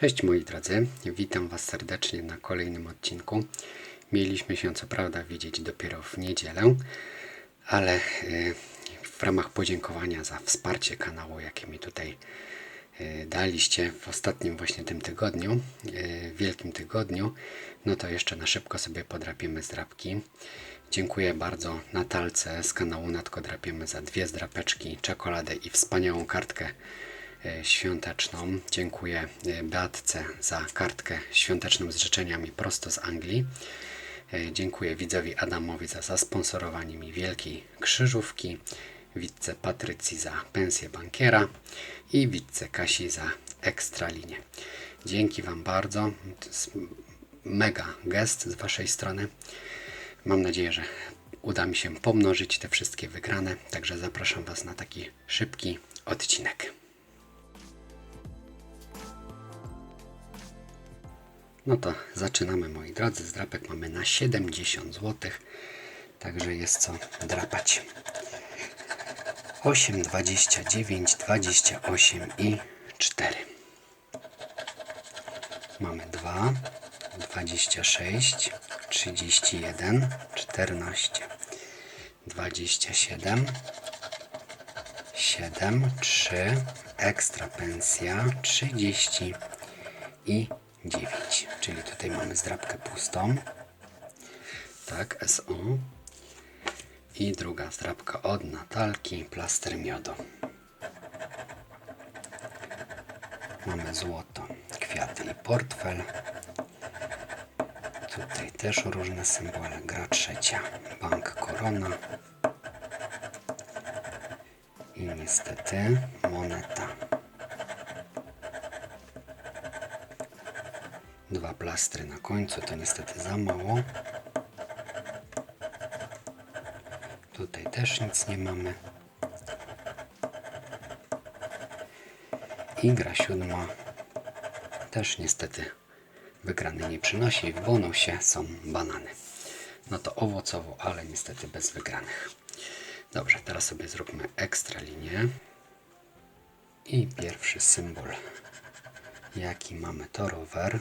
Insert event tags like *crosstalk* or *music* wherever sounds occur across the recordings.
Cześć moi drodzy, witam Was serdecznie na kolejnym odcinku. Mieliśmy się co prawda widzieć dopiero w niedzielę, ale y, w ramach podziękowania za wsparcie kanału, jakie mi tutaj y, daliście w ostatnim właśnie tym tygodniu, y, wielkim tygodniu, no to jeszcze na szybko sobie podrapiemy zdrapki. Dziękuję bardzo Natalce z kanału Natko Drapiemy za dwie zdrapeczki, czekoladę i wspaniałą kartkę e, świąteczną. Dziękuję e, Beatce za kartkę świąteczną z życzeniami prosto z Anglii. E, Dziękuję widzowi Adamowi za zasponsorowanie mi wielkiej krzyżówki, widce Patrycji za pensję bankiera i widce Kasi za ekstralinię. Dzięki Wam bardzo. Mega gest z Waszej strony. Mam nadzieję, że uda mi się pomnożyć te wszystkie wygrane, także zapraszam Was na taki szybki odcinek. No to zaczynamy moi drodzy. Zdrapek mamy na 70 zł, także jest co drapać. 8, 29, 28 i 4. Mamy 2, 26, 31, 14, 27, 7, 3, ekstra pensja 30 i 9. Czyli tutaj mamy zdrabkę pustą. Tak, SO. I druga zdrabka od Natalki, plaster miodu. Mamy złoto, kwiaty i portfel. Tutaj też różne symbole. Gra trzecia, bank korona. I niestety moneta. Dwa plastry na końcu, to niestety za mało. Tutaj też nic nie mamy. I gra siódma też niestety wygrany nie przynosi. W bonusie są banany. No to owocowo, ale niestety bez wygranych. Dobrze, teraz sobie zróbmy ekstra linię. I pierwszy symbol, jaki mamy, to rower.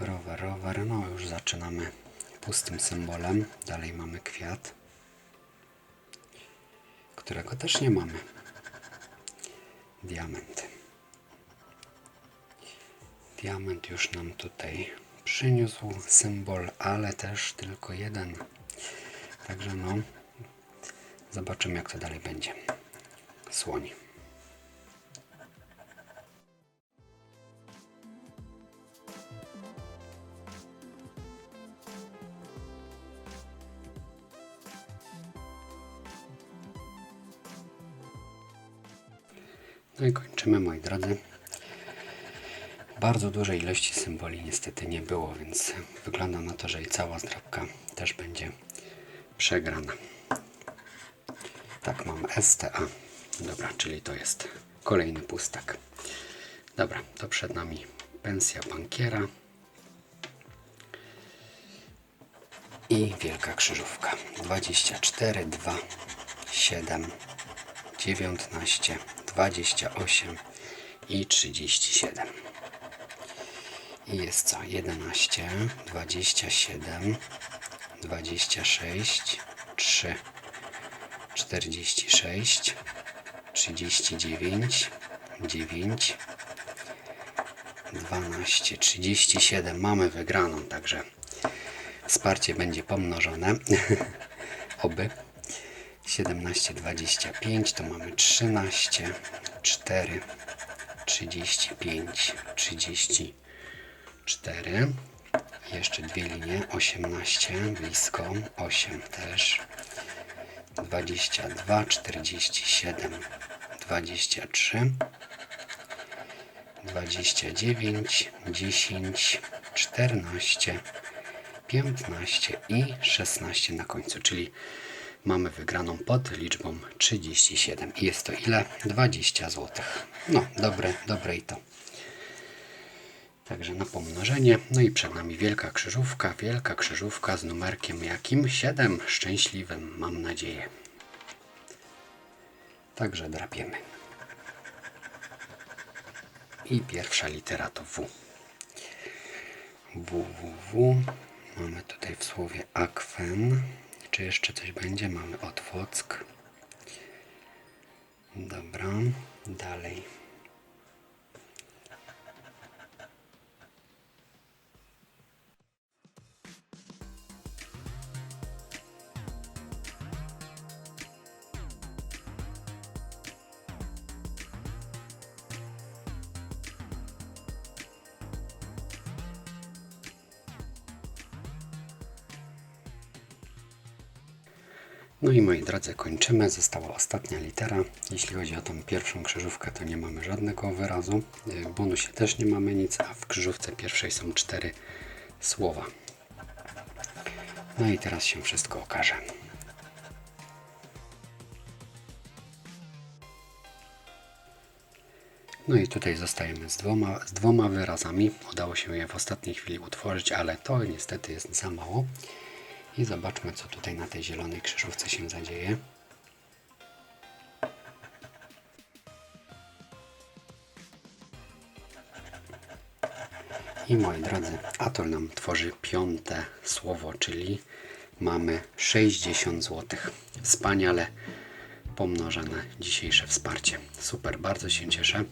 Rower, rower, no już zaczynamy pustym symbolem. Dalej mamy kwiat, którego też nie mamy. Diament. Diament już nam tutaj przyniósł symbol, ale też tylko jeden. Także no, zobaczymy jak to dalej będzie. Słoń. No i kończymy moi drodzy. Bardzo dużej ilości symboli niestety nie było, więc wygląda na to, że i cała zdrabka też będzie przegrana. Tak, mam STA. Dobra, czyli to jest kolejny pustak. Dobra, to przed nami pensja bankiera i wielka krzyżówka. 24, 2, 7, 19, 28 i 37. I jest co? 11, 27, 26, 3, 46, 39, 9, 12, 37. Mamy wygraną, także wsparcie będzie pomnożone. *laughs* Oby. 17, 25, to mamy 13, 4, 35, 34. Jeszcze dwie linie, 18, blisko, 8 też. 22, 47, 23, 29, 10, 14, 15 i 16 na końcu, czyli mamy wygraną pod liczbą 37. I jest to ile? 20 zł. No, dobre, dobre i to. Także na pomnożenie. No i przed nami wielka krzyżówka. Wielka krzyżówka z numerkiem jakim? 7. Szczęśliwym, mam nadzieję. Także drapiemy. I pierwsza litera to W. W, W, W. Mamy tutaj w słowie akwen. Czy jeszcze coś będzie? Mamy Otwock. Dobra, dalej. No i moi drodzy, kończymy. Została ostatnia litera. Jeśli chodzi o tą pierwszą krzyżówkę, to nie mamy żadnego wyrazu. W bonusie też nie mamy nic, a w krzyżówce pierwszej są cztery słowa. No i teraz się wszystko okaże. No i tutaj zostajemy z dwoma, z dwoma wyrazami. Udało się je w ostatniej chwili utworzyć, ale to niestety jest za mało. I zobaczmy, co tutaj na tej zielonej krzyżówce się zadzieje. I moi drodzy, Atol nam tworzy piąte słowo, czyli mamy 60 zł. Wspaniale pomnożone dzisiejsze wsparcie. Super, bardzo się cieszę.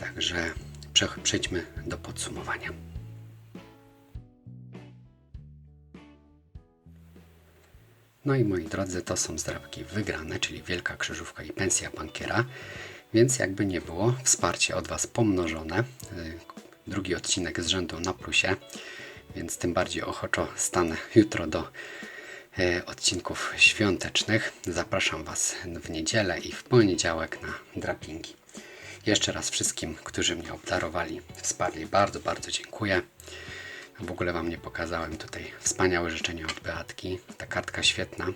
Także prze- przejdźmy do podsumowania. No i moi drodzy, to są zdrabki wygrane, czyli Wielka Krzyżówka i Pensja Bankiera. Więc jakby nie było, wsparcie od Was pomnożone. Y, Drugi odcinek z rzędu na plusie, więc tym bardziej ochoczo stanę jutro do e, odcinków świątecznych. Zapraszam Was w niedzielę i w poniedziałek na drapingi. Jeszcze raz wszystkim, którzy mnie obdarowali, wsparli, bardzo, bardzo dziękuję. W ogóle Wam nie pokazałem tutaj wspaniałe życzenia od Beatki. Ta kartka świetna,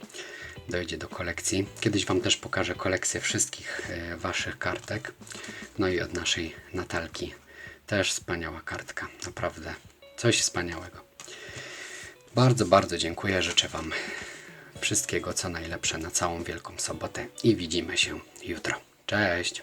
dojdzie do kolekcji. Kiedyś Wam też pokażę kolekcję wszystkich e, Waszych kartek. No i od naszej Natalki też wspaniała kartka. Naprawdę coś wspaniałego. Bardzo, bardzo dziękuję. Życzę Wam wszystkiego co najlepsze na całą Wielką Sobotę i widzimy się jutro. Cześć!